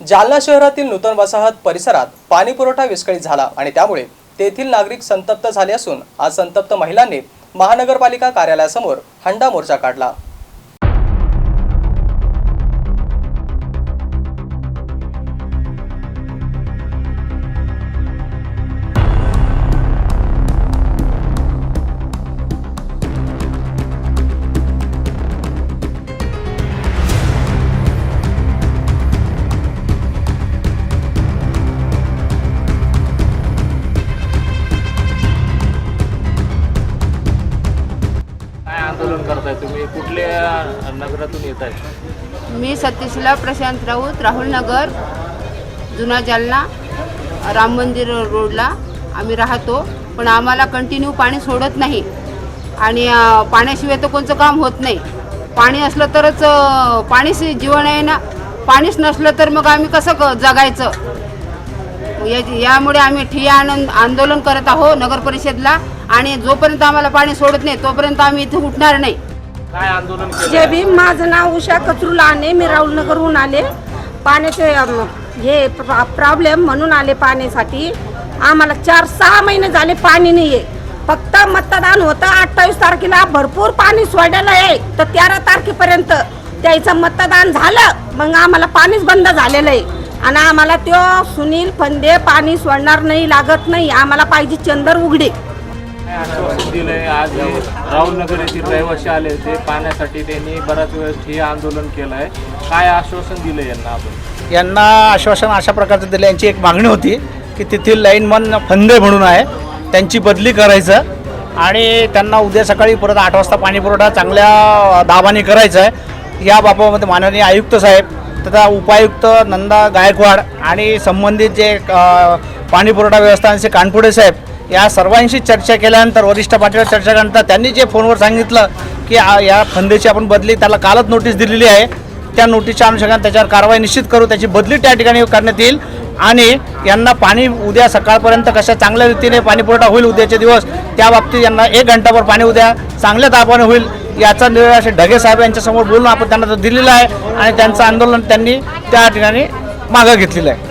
जालना शहरातील नूतन वसाहत परिसरात पाणी पुरवठा विस्कळीत झाला आणि त्यामुळे तेथील नागरिक संतप्त झाले असून आज संतप्त महिलांनी महानगरपालिका कार्यालयासमोर हंडा मोर्चा काढला. आंदोलन करताय तुम्ही? कुठल्या नगरातून येत आहे मी सतीशला प्रशांत राऊत राहुल नगर जुना जालना राम मंदिर रोडला आम्ही राहतो. पण आम्हाला कंटिन्यू पाणी सोडत नाही. आणि पाण्याशिवाय तर कोणतं काम होत नाही. पाणी असलं तरच अं, पाणीच जीवन आहे ना. पाणीच नसलं तर मग आम्ही कसं ग जगायचं? यामुळे आम्ही ठिय्या आनंद आंदोलन करत आहोत नगर परिषदला. आणि जोपर्यंत आम्हाला पाणी सोडत नाही तोपर्यंत आम्ही इथे उठणार नाही. काय आंदोलन केलं? जय भीम माझं नाव उषा कचरुलाने मी राहुलनगरहून आले. पाण्याचे हे प्र- प्रॉब्लेम म्हणून आले पाण्यासाठी. आम्हाला चार सहा महिने झाले पाणी नाही आहे फक्त मतदान होतं. अठ्ठावीस तारखेला भरपूर पाणी सोडायला आहे. तर तेरा तारखेपर्यंत त्याचं मतदान झालं. मग आम्हाला पाणीच बंद झालेलं आहे. आणि आम्हाला त्यो सुनील फंदे पाणी सोडणार नाही लागत नाही. आम्हाला पाहिजे चंदर उघडे. आश्वासन दिलंय आज हे राहुल नगर येथील रहिवासी आले होते. पाण्यासाठी त्यांनी बराच वेळ ठिय्या आंदोलन केलंय. काय आश्वासन दिलंय यांना आपण? यांना आश्वासन अशा प्रकारचं दिलं. यांची एक मागणी होती की तेथील लाईनमन फंदे म्हणून आहे. त्यांची बदली करायचं आणि त्यांना उद्या सकाळी परत आठ वाजता पाणी पुरवठा चांगल्या दाबाने करायचा आहे. या बाबतीमध्ये माननीय आयुक्त साहेब तथा उपायुक्त नंदा गायकवाड आणि संबंधित जे पाणीपुरवठा व्यवस्थांचे कानपुडे साहेब या सर्वांशी चर्चा केल्यानंतर वरिष्ठ पातळीवर चर्चा केल्यानंतर त्यांनी जे फोनवर सांगितलं की या फंदेची आपण बदली त्याला कालच नोटीस दिलेली आहे. त्या नोटीसच्या अनुषंगाने त्याच्यावर कारवाई निश्चित करू त्याची बदली त्या ठिकाणी करण्यात येईल. आणि यांना पाणी उद्या सकाळपर्यंत कशा चांगल्या रीतीने पाणीपुरवठा होईल उद्याचे दिवस त्या बाबतीत यांना एक घंटाभर पाणी उद्या चांगल्या तापाने होईल. याचा निर्णय असे ढगे साहेब यांच्यासमोर बोलून आपण त्यांना दिलेला आहे आणि त्यांचं आंदोलन त्यांनी त्या ठिकाणी मागं घेतलेलं आहे.